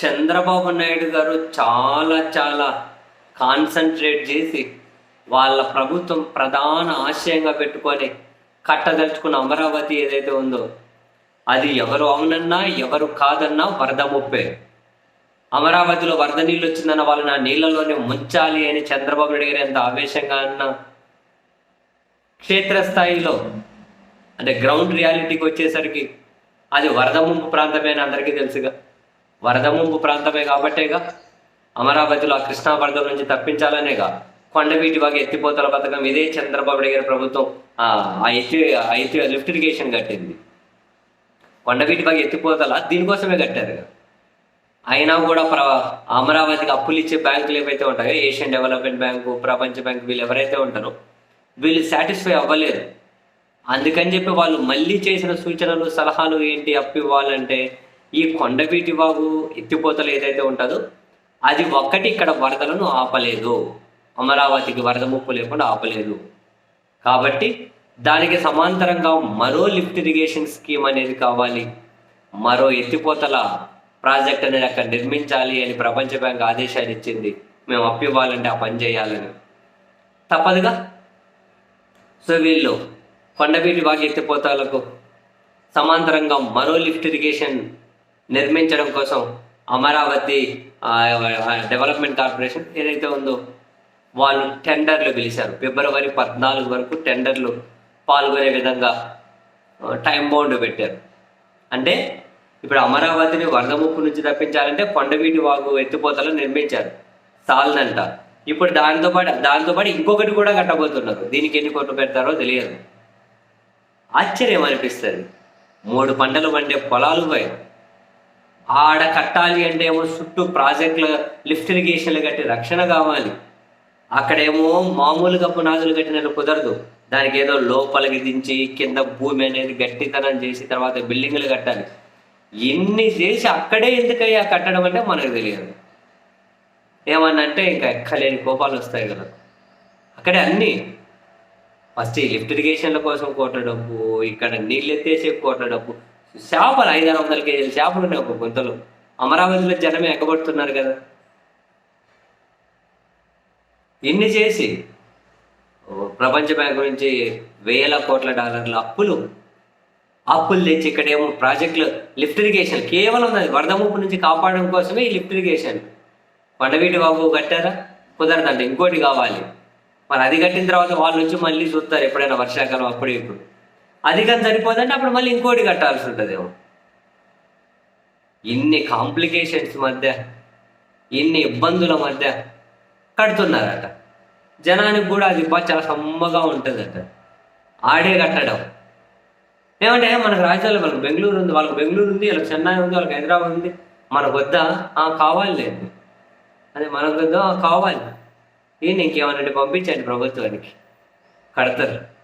చంద్రబాబు నాయుడు గారు చాలా చాలా కాన్సన్ట్రేట్ చేసి వాళ్ళ ప్రభుత్వం ప్రధాన ఆశయంగా పెట్టుకొని కట్టదలుచుకున్న అమరావతి ఏదైతే ఉందో అది ఎవరు అవునన్నా ఎవరు కాదన్నా వరద ముప్పే. అమరావతిలో వరద నీళ్ళు వచ్చిందన్న వాళ్ళని ఆ నీళ్ళలోనే ముంచాలి అని చంద్రబాబు నాయుడు గారు ఎంత ఆవేశంగా అన్న క్షేత్రస్థాయిలో అంటే గ్రౌండ్ రియాలిటీకి వచ్చేసరికి అది వరద ముంపు ప్రాంతమే అని అందరికీ తెలుసుగా. వరద ముంపు ప్రాంతమే కాబట్టేగా? అమరావతిలో ఆ కృష్ణా వరద నుంచి తప్పించాలనేగా? కొండవీటి వాగి ఎత్తిపోతల పథకం ఇదే చంద్రబాబు గారి ప్రభుత్వం. ఆ ఎత్తి ఆ ఎత్తి లిఫ్ట్ ఇరిగేషన్ కట్టింది. కొండవీటి వాగి ఎత్తిపోతల దీనికోసమే కట్టారు అయినా కూడా ప్ర అమరావతికి అప్పులు ఇచ్చే బ్యాంకులు ఏవైతే ఉంటాయో ఏషియన్ డెవలప్మెంట్ బ్యాంకు ప్రపంచ బ్యాంకు వీళ్ళు ఎవరైతే ఉంటారో వీళ్ళు సాటిస్ఫై అవ్వలేదు. అందుకని చెప్పి వాళ్ళు మళ్ళీ చేసిన సూచనలు సలహాలు ఏంటి అప్పు ఇవ్వాలంటే ఈ కొండవీటి వాగు ఎత్తిపోతలు ఏదైతే ఉంటుందో అది ఒక్కటి ఇక్కడ వరదలను ఆపలేదు. అమరావతికి వరద ముప్పు లేకుండా ఆపలేదు. కాబట్టి దానికి సమాంతరంగా మరో లిఫ్ట్ ఇరిగేషన్ స్కీమ్ అనేది కావాలి. మరో ఎత్తిపోతల ప్రాజెక్ట్ అనేది అక్కడ నిర్మించాలి అని ప్రపంచ బ్యాంక్ ఆదేశాన్ని ఇచ్చింది. మేము అప్పు ఇవ్వాలంటే ఆ పని చేయాలని. తప్పదుగా? సో వీళ్ళు కొండవీటి వాగి ఎత్తిపోతాలకు సమాంతరంగా మరో లిఫ్ట్ ఇరిగేషన్ నిర్మించడం కోసం అమరావతి డెవలప్మెంట్ కార్పొరేషన్ ఏదైతే ఉందో వాళ్ళు టెండర్లు పిలిచారు. ఫిబ్రవరి పద్నాలుగు వరకు టెండర్లు పాల్గొనే విధంగా టైం బౌండ్ పెట్టారు. అంటే ఇప్పుడు అమరావతిని వరద ముప్పు నుంచి తప్పించాలంటే కొండవీటి వాగు ఎత్తిపోతలు నిర్మించారు. చాలదంట ఇప్పుడు దానితో పాటు దాంతో పాటు ఇంకొకటి కూడా కట్టబోతున్నారు. దీనికి ఎన్ని కోట్లు పెడతారో తెలియదు. ఆశ్చర్యం అనిపిస్తుంది. మూడు పంటలు పండే పొలాలు పోయి ఆడ కట్టాలి అంటే ఏమో చుట్టూ ప్రాజెక్టులు లిఫ్ట్ ఇరిగేషన్లు కట్టి రక్షణ కావాలి. అక్కడేమో మామూలుగా పునాదులు కట్టినట్టు కుదరదు. దానికి ఏదో లోపలికి దించి కింద భూమి అనేది గట్టితనం చేసి తర్వాత బిల్డింగ్లు కట్టాలి. ఇన్ని చేసి అక్కడే ఎందుకయ్యా కట్టడం అంటే మనకు తెలియదు. ఏమన్నా అంటే ఇంకా ఎక్కలేని కోపాలు వస్తాయి కదా. అక్కడే అన్నీ. ఫస్ట్ ఈ లిఫ్ట్ ఇరిగేషన్ల కోసం కోట డబ్బు ఇక్కడ నీళ్ళు ఎత్తేసే కోట డబ్బు. చేపలు ఐదారు వందల కేజీలు చేపలు ఉన్నాయి ఒక గుంతలు. అమరావతిలో జనమే ఎక్కబడుతున్నారు కదా. ఇన్ని చేసి ఓ ప్రపంచ బ్యాంక్ నుంచి వేల కోట్ల డాలర్ల అప్పులు. అప్పులు తెచ్చి ఇక్కడేమో ప్రాజెక్టులు లిఫ్ట్ ఇరిగేషన్ కేవలం అది వరద ముప్పు నుంచి కాపాడడం కోసమే ఈ లిఫ్ట్ ఇరిగేషన్. కొండవీటి బాబు కట్టారా? కుదరదంట ఇంకోటి కావాలి. మరి అది కట్టిన తర్వాత వాళ్ళు నుంచి మళ్ళీ చూస్తారు ఎప్పుడైనా వర్షాకాలం అప్పుడు ఇప్పుడు. అది కానీ సరిపోదంటే అప్పుడు మళ్ళీ ఇంకోటి కట్టాల్సి ఉంటుందేమో. ఇన్ని కాంప్లికేషన్స్ మధ్య ఇన్ని ఇబ్బందుల మధ్య కడుతున్నారట. జనానికి కూడా అది బా చాలా సమ్మగా ఉంటుందట. ఆడే కట్టడం. ఏమంటే మనకు రాజ్యాలు వాళ్ళకి బెంగళూరు ఉంది వాళ్ళకి బెంగళూరు ఉంది వాళ్ళకి చెన్నై ఉంది వాళ్ళకి హైదరాబాద్ ఉంది. మనకు వద్దా కావాలి లేదు. అది మనకు వద్దా కావాలి. ఏంటి ఇంకేమనంటే పంపించండి ప్రభుత్వానికి. కడతారు.